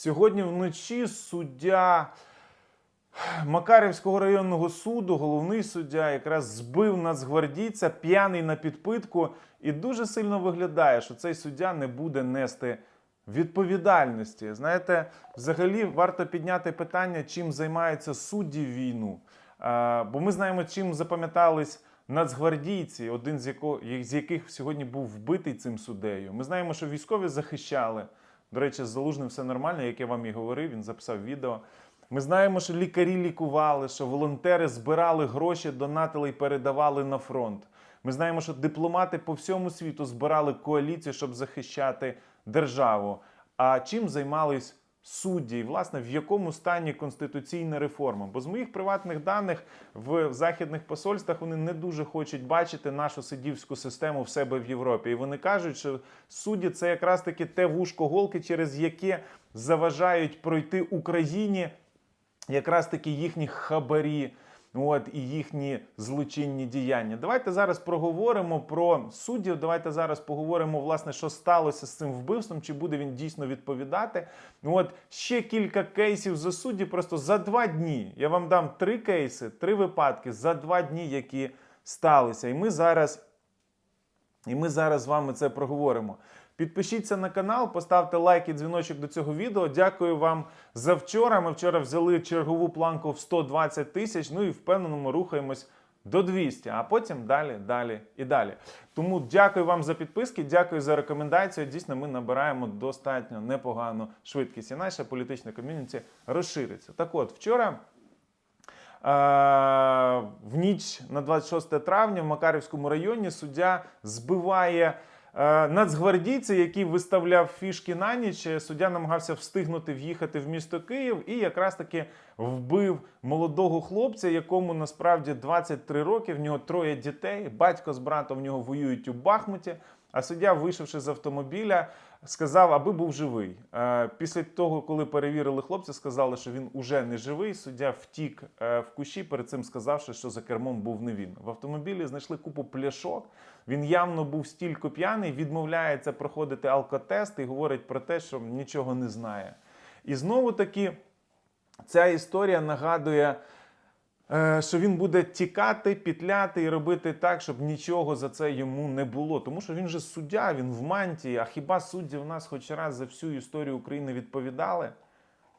Сьогодні вночі суддя Макарівського районного суду, головний суддя, якраз збив нацгвардійця, п'яний на підпитку, і дуже сильно виглядає, що цей суддя не буде нести відповідальності. Знаєте, взагалі варто підняти питання, чим займаються судді війну. Бо ми знаємо, чим запам'ятались нацгвардійці, один з яких сьогодні був вбитий цим суддею. Ми знаємо, що військові захищали. До речі, з залужним все нормально, як я вам і говорив, він записав відео. Ми знаємо, що лікарі лікували, що волонтери збирали гроші, донатили і передавали на фронт. Ми знаємо, що дипломати по всьому світу збирали коаліцію, щоб захищати державу. А чим займались судді? І, власне, в якому стані конституційна реформа? Бо з моїх приватних даних в західних посольствах вони не дуже хочуть бачити нашу суддівську систему в себе в Європі. І вони кажуть, що судді це якраз таки те вушко голки, через яке заважають пройти Україні якраз таки їхні хабарі. От і їхні злочинні діяння. Давайте зараз проговоримо про суддів. Давайте зараз поговоримо, власне, що сталося з цим вбивством, чи буде він дійсно відповідати. От ще кілька кейсів за судді. Просто за два дні. Я вам дам три кейси, три випадки за два дні, які сталися. І ми зараз, і ми зараз з вами це проговоримо. Підпишіться на канал, поставте лайк і дзвіночок до цього відео. Дякую вам за вчора. Ми вчора взяли чергову планку в 120 тисяч. Ну і впевненому рухаємось до 200, а потім далі, далі і далі. Тому дякую вам за підписки, дякую за рекомендацію. Дійсно, ми набираємо достатньо непогану швидкість. І наша політична ком'юніті розшириться. Так от, вчора. е, В ніч на 26 травня в Макарівському районі суддя збиває Е, Нацгвардійця, який виставляв фішки на ніч, е, суддя намагався встигнути в'їхати в місто Київ і якраз таки вбив молодого хлопця, якому насправді 23 роки. В нього троє дітей. Батько з братом в нього воюють у Бахмуті. А суддя, вийшовши з автомобіля, сказав, аби був живий. Е, Після того, коли перевірили хлопця, сказали, що він уже не живий. Суддя втік е, в кущі, перед цим сказавши, що за кермом був не він. В автомобілі знайшли купу пляшок. Він явно був стільки п'яний, відмовляється проходити алкотест і говорить про те, що нічого не знає. І знову таки ця історія нагадує. Е, Що він буде тікати, пітляти і робити так, щоб нічого за це йому не було. Тому що він же суддя, він в мантії. А хіба судді в нас хоч раз за всю історію України відповідали?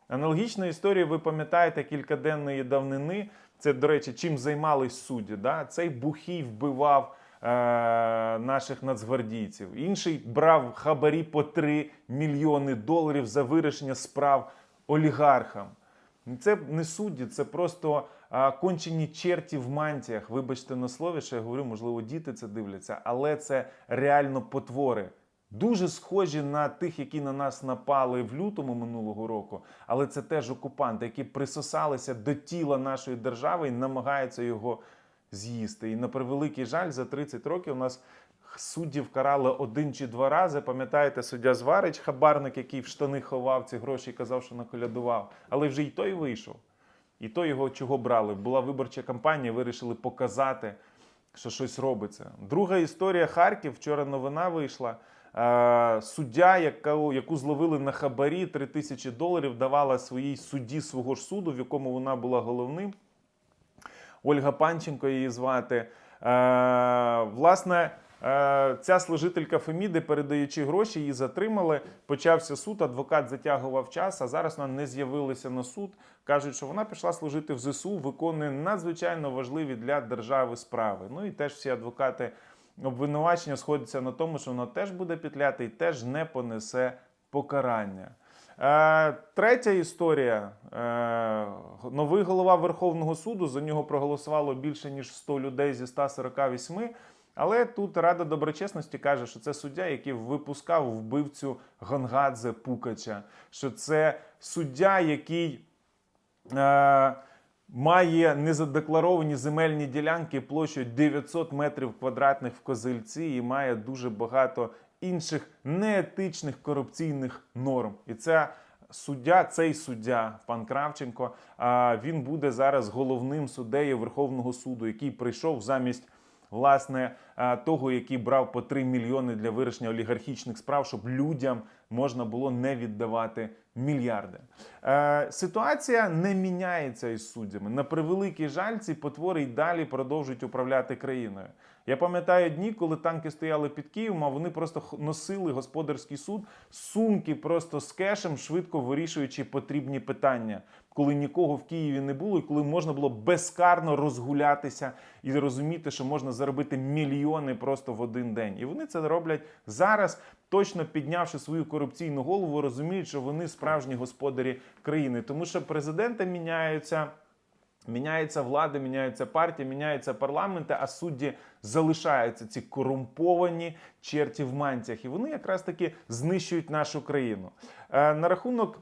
Аналогічна історія, ви пам'ятаєте, кількаденної давнини. Це, до речі, чим займались судді. Да? Цей бухій вбивав е, наших нацгвардійців. Інший брав хабарі по 3 мільйони доларів за вирішення справ олігархам. Це не судді, це просто кончені черті в мантіях. Вибачте на слові, що я говорю, можливо, діти це дивляться, але це реально потвори. Дуже схожі на тих, які на нас напали в лютому минулого року, але це теж окупанти, які присосалися до тіла нашої держави і намагаються його з'їсти. І на превеликий жаль, за 30 років у нас суддів карали один чи два рази. Пам'ятаєте, суддя Зварич, хабарник, який в штани ховав ці гроші і казав, що наколядував. Але вже й той вийшов. І то його чого брали? Була виборча кампанія, вирішили показати, що щось робиться. Друга історія Харків. Вчора новина вийшла. Е, Суддя, яку, яку зловили на хабарі 3 тисячі доларів, давала своїй судді свого ж суду, в якому вона була головним. Ольга Панченко її звати. Е, власне, ця служителька Феміди, передаючи гроші, її затримали. Почався суд, адвокат затягував час, а зараз вона не з'явилася на суд. Кажуть, що вона пішла служити в ЗСУ, виконує надзвичайно важливі для держави справи. Ну і теж всі адвокати обвинувачення сходяться на тому, що вона теж буде петляти і теж не понесе покарання. Е, третя історія. Е, новий голова Верховного суду. За нього проголосувало більше ніж 100 людей зі 148. Але тут Рада доброчесності каже, що це суддя, який випускав вбивцю Гонгадзе Пукача. Що це суддя, який е, має незадекларовані земельні ділянки площею 900 метрів квадратних в Козельці і має дуже багато інших неетичних корупційних норм. І це суддя, цей суддя, пан Кравченко, а, він буде зараз головним суддею Верховного суду, який прийшов замість. Власне, того, який брав по 3 мільйони для вирішення олігархічних справ, щоб людям можна було не віддавати мільярди. Е, ситуація не міняється із суддями. На превеликий жаль, ці потвори й далі продовжують управляти країною. Я пам'ятаю дні, коли танки стояли під Києвом, а вони просто носили господарський суд, сумки просто з кешем, швидко вирішуючи потрібні питання, коли нікого в Києві не було, і коли можна було безкарно розгулятися і розуміти, що можна заробити мільйони просто в один день. І вони це роблять зараз, точно піднявши свою корупційну голову, розуміють, що вони справжні господарі країни, тому що президенти міняються. Міняється влада, міняється партія, міняються парламенти, а судді залишаються ці корумповані черті в мантіях. І вони якраз таки знищують нашу країну. Е, на рахунок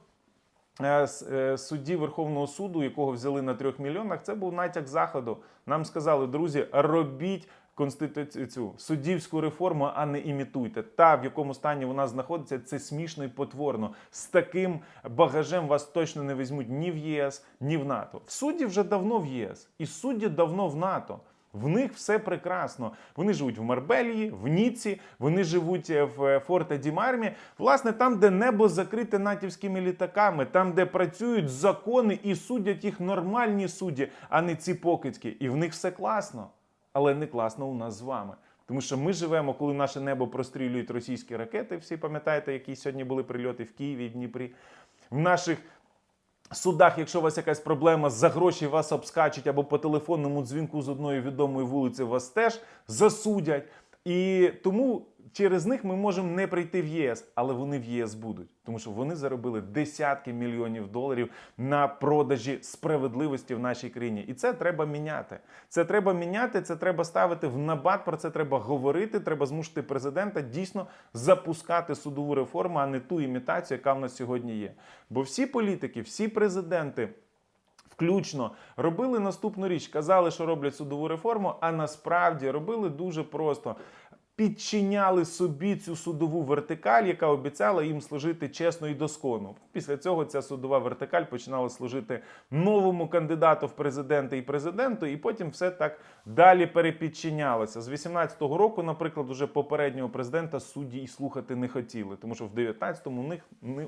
судді Верховного суду, якого взяли на трьох мільйонах, це був натяк заходу. Нам сказали, друзі, робіть. Конституцію суддівську реформу, а не імітуйте. Та в якому стані вона знаходиться, це смішно і потворно. З таким багажем вас точно не візьмуть ні в ЄС, ні в НАТО. В судді вже давно в ЄС, і судді давно в НАТО. В них все прекрасно. Вони живуть в Марбелії, в Ніці, вони живуть е, в Форте Дімармі. Власне, там, де небо закрите натівськими літаками, там, де працюють закони і судять їх нормальні судді, а не ці покидьки. І в них все класно. Але не класно у нас з вами. Тому що ми живемо, коли наше небо прострілюють російські ракети. Всі пам'ятаєте, які сьогодні були прильоти в Києві і Дніпрі. В наших судах, якщо у вас якась проблема за гроші вас обскачуть або по телефонному дзвінку з одної відомої вулиці вас теж засудять. І тому через них ми можемо не прийти в ЄС, але вони в ЄС будуть, тому що вони заробили десятки мільйонів доларів на продажі справедливості в нашій країні. І це треба міняти. Це треба міняти, це треба ставити в набат. Про це треба говорити. Треба змусити президента дійсно запускати судову реформу, а не ту імітацію, яка в нас сьогодні є. Бо всі політики, всі президенти. Включно робили наступну річ, казали, що роблять судову реформу, а насправді робили дуже просто. Підчиняли собі цю судову вертикаль, яка обіцяла їм служити чесно і доскону. Після цього ця судова вертикаль починала служити новому кандидату в президенти і президенту, і потім все так далі перепідчинялося. З 18-го року, наприклад, уже попереднього президента судді і слухати не хотіли, тому що в 19-му у них,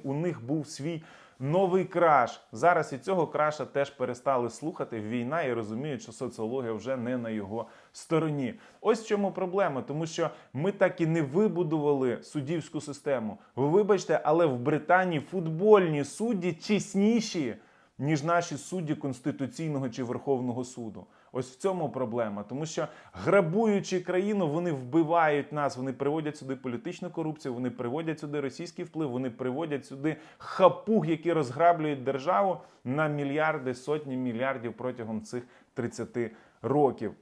у них був свій новий краш. Зараз і цього краша теж перестали слухати. Війна і розуміють, що соціологія вже не на його стороні. Ось в чому проблема, тому що ми так і не вибудували суддівську систему. Ви вибачте, але в Британії футбольні судді чесніші. Ніж наші судді Конституційного чи Верховного суду. Ось в цьому проблема, тому що грабуючи країну, вони вбивають нас, вони приводять сюди політичну корупцію, вони приводять сюди російський вплив, вони приводять сюди хапуг, які розграблюють державу на мільярди, сотні мільярдів протягом цих 30 років.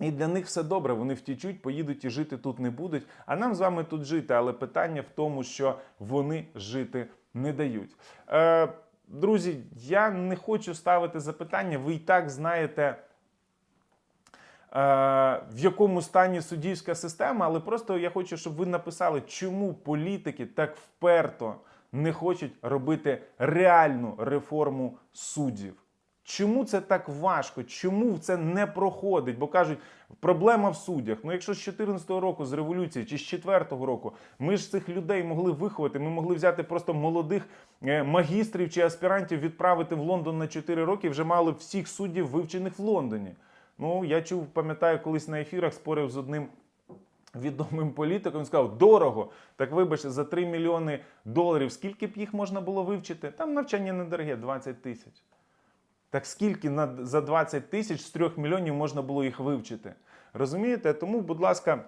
І для них все добре, вони втічуть, поїдуть і жити тут не будуть. А нам з вами тут жити. Але питання в тому, що вони жити не дають. Е, друзі, я не хочу ставити запитання. Ви і так знаєте. Е, В якому стані суддівська система, але просто я хочу, щоб ви написали, чому політики так вперто не хочуть робити реальну реформу суддів. Чому це так важко? Чому це не проходить? Бо кажуть, проблема в суддях. Ну, якщо з 14 року, з революції чи з 4 року, ми ж цих людей могли виховати, ми могли взяти просто молодих е, магістрів чи аспірантів, відправити в Лондон на 4 роки, вже мали всіх суддів вивчених в Лондоні. Ну, я чув, пам'ятаю, колись на ефірах спорив з одним відомим політиком. Він сказав, дорого. Так вибачте, за 3 мільйони доларів, скільки б їх можна було вивчити? Там навчання недороге, 20 тисяч. Так скільки на, за 20 тисяч з 3 мільйонів можна було їх вивчити? Розумієте? Тому, будь ласка,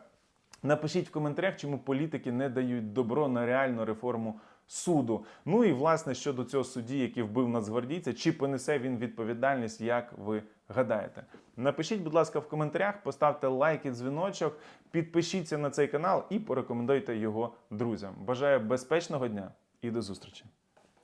напишіть в коментарях, чому політики не дають добро на реальну реформу суду. Ну і власне щодо цього судді, який вбив нацгвардійця, чи понесе він відповідальність, як ви гадаєте? Напишіть, будь ласка, в коментарях, поставте лайк і дзвіночок, підпишіться на цей канал і порекомендуйте його друзям. Бажаю безпечного дня і до зустрічі!